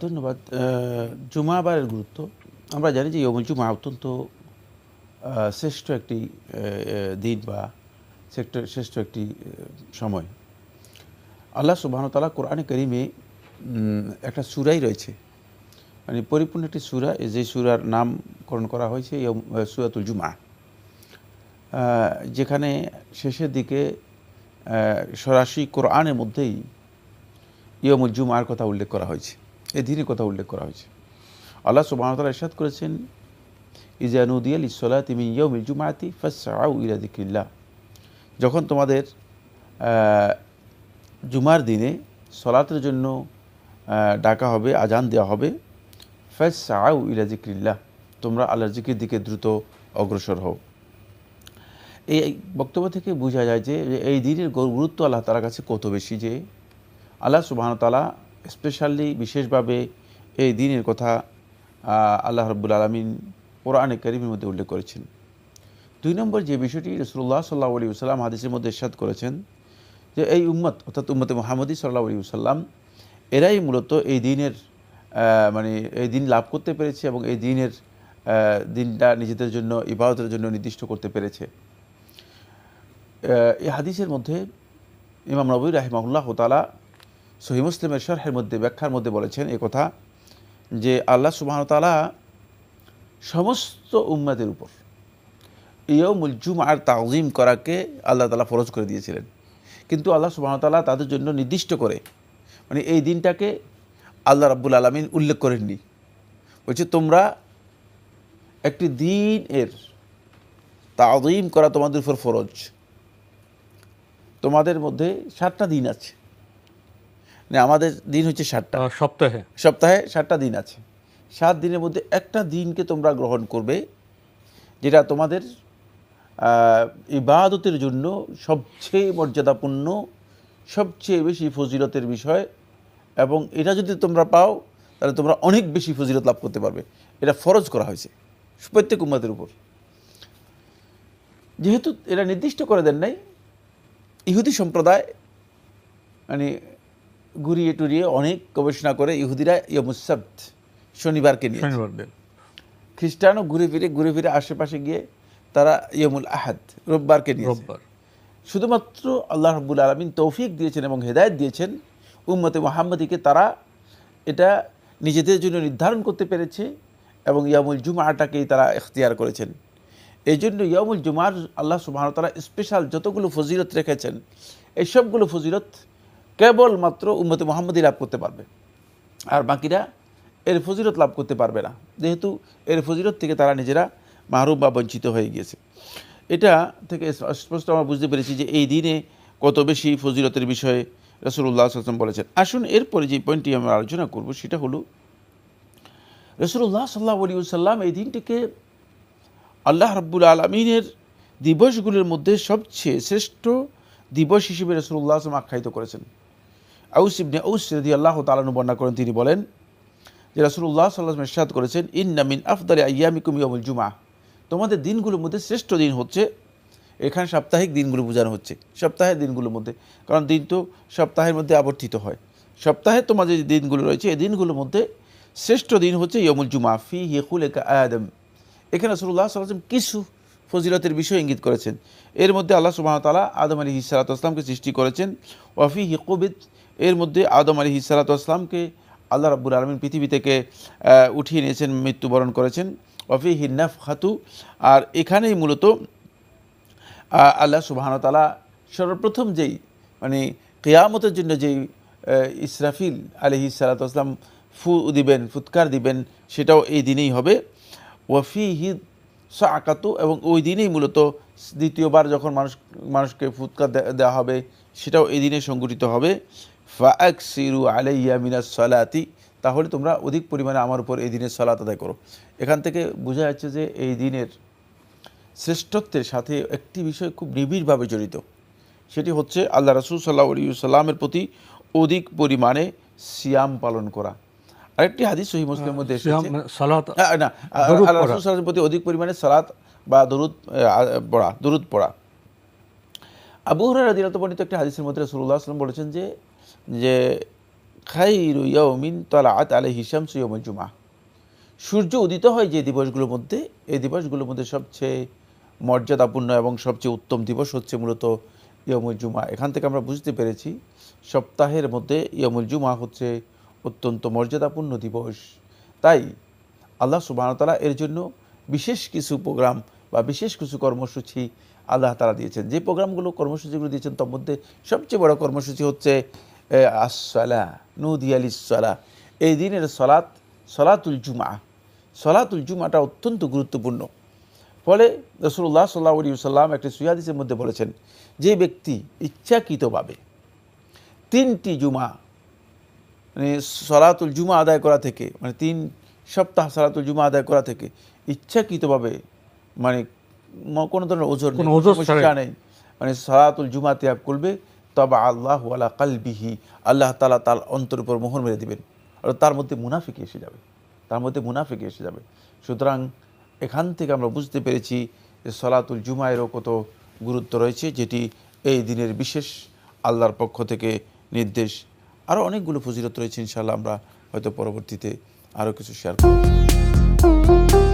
ধন্যবাদ। আহ, জুমাবারের গুরুত্ব। আমরা জানি যে ইয়মুল জুমা অত্যন্ত শ্রেষ্ঠ একটি দিন বা শ্রেষ্ঠ শ্রেষ্ঠ একটি সময়। আল্লাহ সুবাহতালা কোরআনে করিমে একটা সুরাই রয়েছে। মানে পরিপূর্ণ একটি সুরা যে সুরার নামকরণ করা হয়েছে ইয়ম- সুরাতুল জুমা। যেখানে শেষের দিকে সরাসরি কোরআনের মধ্যেই ইয়মুল জুমার কথা উল্লেখ করা হয়েছে। এই দিনের কথা উল্লেখ করা হয়েছে। আল্লাহ সুবাহতালা ইরশাদ করেছেন ইজানুদিয়াল ইসলা তিমি ইয়মিল জুমাতি ফাসাউ ইলা দিকিল্লাহ যখন তোমাদের জুমার দিনে সলাতের জন্য ডাকা হবে, আজান দেওয়া হবে ফাসাউ ইলা জিক্রিল্লাহ তোমরা আল্লাহর জিকির দিকে দ্রুত অগ্রসর হও। এই বক্তব্য থেকে বোঝা যায় যে, এই দিনের গুরুত্ব আল্লাহ তালার কাছে কত বেশি যে, আল্লাহ সুবাহতালা স্পেশালি বিশেষভাবে এই দিনের কথা আল্লাহ রব্বুল আলমিন কোরআনে করিমের মধ্যে উল্লেখ করেছেন। দুই নম্বর যে বিষয়টি রসুল্লাহ সাল্লাহ আলী সাল্লাম হাদিসের মধ্যে ইরশাদ করেছেন, যে এই উম্মত, অর্থাৎ উম্মতে মোহাম্মদী সাল্লাহ আলী সাল্লাম এরাই মূলত এই দিনের মানে এই দিন লাভ করতে পেরেছে এবং এই দিনের দিনটা নিজেদের জন্য, ইবাদতের জন্য নির্দিষ্ট করতে পেরেছে। এই হাদিসের মধ্যে ইমাম নবী রাহিমাহুল্লাহ তালা সহি মুসলিমের শরহের মধ্যে, ব্যাখ্যার মধ্যে বলেছেন এ কথা যে আল্লাহ সুবাহতালা সমস্ত উম্মাদের উপর ইয়মুল জুম আর তাজিম করাকে আল্লাহ তালা ফরজ করে দিয়েছিলেন। কিন্তু আল্লাহ সুবাহতাল্লাহ তাদের জন্য নির্দিষ্ট করে মানে এই দিনটাকে আল্লাহ রাব্বুল আলমিন উল্লেখ করেননি। বলছে, তোমরা একটি দিন এর তাজিম করা তোমাদের উপর ফরজ। তোমাদের মধ্যে সাতটা দিন আছে। মানে আমাদের দিন হচ্ছে সাতটা। সপ্তাহে। সপ্তাহে সাতটা দিন আছে। সাত দিনের মধ্যে একটা দিনকে তোমরা গ্রহণ করবে যেটা তোমাদের ইবাদতের জন্য সবচেয়ে মর্যাদাপূর্ণ সবচেয়ে বেশি ফজিলতের বিষয়। এবং এটা যদি তোমরা পাও তাহলে তোমরা অনেক বেশি ফজিলত লাভ করতে পারবে। এটা ফরজ করা হয়েছে প্রত্যেক উম্মাদের উপর। যেহেতু এটা নির্দিষ্ট করে দেন নাই ইহুদি সম্প্রদায় মানে ঘুরিয়ে টুরিয়ে অনেক গবেষণা করে ইহুদিরা ইয়মুসাব্দ শনিবারকে নিয়ে খ্রিস্টানও ঘুরে ফিরে ঘুরে ফিরে আশেপাশে গিয়ে তারা ইয়মুল আহাদ রোববারকে নিয়েছে। রোববার। শুধুমাত্র আল্লাহ রব্বুল আলমিন তৌফিক দিয়েছেন এবং হেদায়েত দিয়েছেন উম্মতে মোহাম্মদীকে তারা এটা নিজেদের জন্য নির্ধারণ করতে পেরেছে এবং ইয়ামুল জুমাটাকেই তারা এখতিয়ার করেছেন। এই জন্য ইয়ামুল জুমার আল্লাহ সুবাহ তারা স্পেশাল যতগুলো ফজিলত রেখেছেন এই সবগুলো ফজিলত কেবলমাত্র উম্মতে মোহাম্মদী লাভ করতে পারবে। আর বাকিরা এর ফজিরত লাভ করতে পারবে না। যেহেতু এর ফজিরত থেকে তারা নিজেরা মাহরুম বা বঞ্চিত হয়ে গিয়েছে। এটা থেকে স্পষ্ট আমরা বুঝতে পেরেছি যে এই দিনে কত বেশি ফজিরতের বিষয়ে রসুল্লাহ আসলাম বলেছেন। আসুন এরপরে যে পয়েন্টটি আমরা আলোচনা করব সেটা হলো রসুল্লাহ সাল্লাহ আলী সাল্লাম এই দিনটিকে আল্লাহ রাব্বুল আলমিনের দিবসগুলির মধ্যে সবচেয়ে শ্রেষ্ঠ দিবস হিসেবে রসুল্লাহ আসলাম আখ্যায়িত করেছেন। আউস ইবনে আল্লাহ তালানু বর্ণনা করেন, তিনি বলেন যে রাসুল্লাহ সাল্লাহ ইরশাদ করেছেন ইন্নামিন আফদালে আয়ামিকুম ইয়মুল জুমা তোমাদের দিনগুলোর মধ্যে শ্রেষ্ঠ দিন হচ্ছে, এখানে সাপ্তাহিক দিনগুলো বোঝানো হচ্ছে। সপ্তাহের দিনগুলোর মধ্যে, কারণ দিন তো সপ্তাহের মধ্যে আবর্তিত হয়। সপ্তাহে তোমাদের যে দিনগুলো রয়েছে, এই দিনগুলোর মধ্যে শ্রেষ্ঠ দিন হচ্ছে ইয়মুল জুমা ফি হিকুল আদম। এখানে রসুল্লাহ সাল্লাম কিছু ফজিলতের বিষয় ইঙ্গিত করেছেন। এর মধ্যে আল্লাহ সুবাহতালা আদম আলী হিসালাতামকে সৃষ্টি করেছেন। ওয়াফি হিকুবিদ এর মধ্যে আদম আলী হিসালাতামকে আল্লাহ রাব্বুল আলমিন পৃথিবী থেকে উঠিয়ে নিয়েছেন, মৃত্যুবরণ করেছেন। ওয়াফি হিন্নাফ খাতু আর এখানেই মূলত আল্লাহ সুবাহানতালা সর্বপ্রথম যেই মানে কেয়ামতের জন্য যেই ইসরাফিল আলহি সালাতাম ফু দিবেন, ফুৎকার দিবেন, সেটাও এই দিনেই হবে। ওয়াফি হিদ সাকাতু এবং ওই দিনেই মূলত দ্বিতীয়বার যখন মানুষ, মানুষকে ফুৎকার দে- দেওয়া হবে, সেটাও এই দিনে সংগঠিত হবে। ফাক সিরু আলাইয়া মিনাস সালাতি, তাহলে তোমরা অধিক পরিমাণে আমার উপর এই দিনের সালাত আদায় করো। এখান থেকে বোঝা যাচ্ছে যে এই দিনের শ্রেষ্ঠত্বের সাথে একটি বিষয় খুব নিবিড়ভাবে জড়িত। সেটি হচ্ছে আল্লাহ রসুল সাল্লাহ আলী সাল্লামের প্রতি অধিক পরিমাণে সিয়াম পালন করা। আরেকটি হাদিস সহি মুসলিমের মধ্যে এসেছে। মানে সালাত না। রসুল প্রতি অধিক পরিমাণে সালাত বা দরুদ পড়া দরুদ পড়া। আবু হরার দিনত বর্ণিত একটি হাদিসের মধ্যে রসুল্লাহ আসলাম বলেছেন যে যে খাইরু ইয়াউমিন তালাআত আলাইহি শামসু ইয়াউমুল জুমআহ। সূর্য উদিত হয় যে দিবসগুলোর মধ্যে এই দিবসগুলোর মধ্যে সবচেয়ে মর্যাদাপূর্ণ এবং সবচেয়ে উত্তম দিবস হচ্ছে মূলত ইয়মুল জুমা এখান থেকে আমরা বুঝতে পেরেছি সপ্তাহের মধ্যে ইয়মুল জুমা হচ্ছে অত্যন্ত মর্যাদাপূর্ণ দিবস। তাই আল্লাহ সুবাহতালা এর জন্য বিশেষ কিছু প্রোগ্রাম বা বিশেষ কিছু কর্মসূচি আল্লাহ তালা দিয়েছেন। যে প্রোগ্রামগুলো, কর্মসূচিগুলো দিয়েছেন, তার মধ্যে সবচেয়ে বড় কর্মসূচি হচ্ছে আসলা নুদি আলি এই দিনের সলাত, সলাতুল জুমা সলাতুল জুমাটা অত্যন্ত গুরুত্বপূর্ণ। ফলে রসুল্লাহ সাল্লাহ আলী সাল্লাম একটি সুয়াদিসের মধ্যে বলেছেন, যে ব্যক্তি ইচ্ছাকৃতভাবে তিনটি জুমা মানে সলাতুল জুমা আদায় করা থেকে মানে তিন সপ্তাহ সলাতুল জুমা আদায় করা থেকে ইচ্ছাকৃতভাবে মানে কোনো ধরনের ওজোর নেই, মানে সলাতুল জুমা ত্যাগ করবে তবা আল্লাহ আলা কালবিহি আল্লাহ তালা তার অন্তর উপর মোহর মেরে দিবেন। আর তার মধ্যে মুনাফিক এসে যাবে তার মধ্যে মুনাফিক এসে যাবে। সুতরাং এখান থেকে আমরা বুঝতে পেরেছি যে সলাতুল জুমায়েরও কত গুরুত্ব রয়েছে যেটি এই দিনের বিশেষ আল্লাহর পক্ষ থেকে নির্দেশ আরও অনেকগুলো ফজিলত রয়েছে ইনশাআল্লাহ আমরা হয়তো পরবর্তীতে আরও কিছু শেয়ার করব।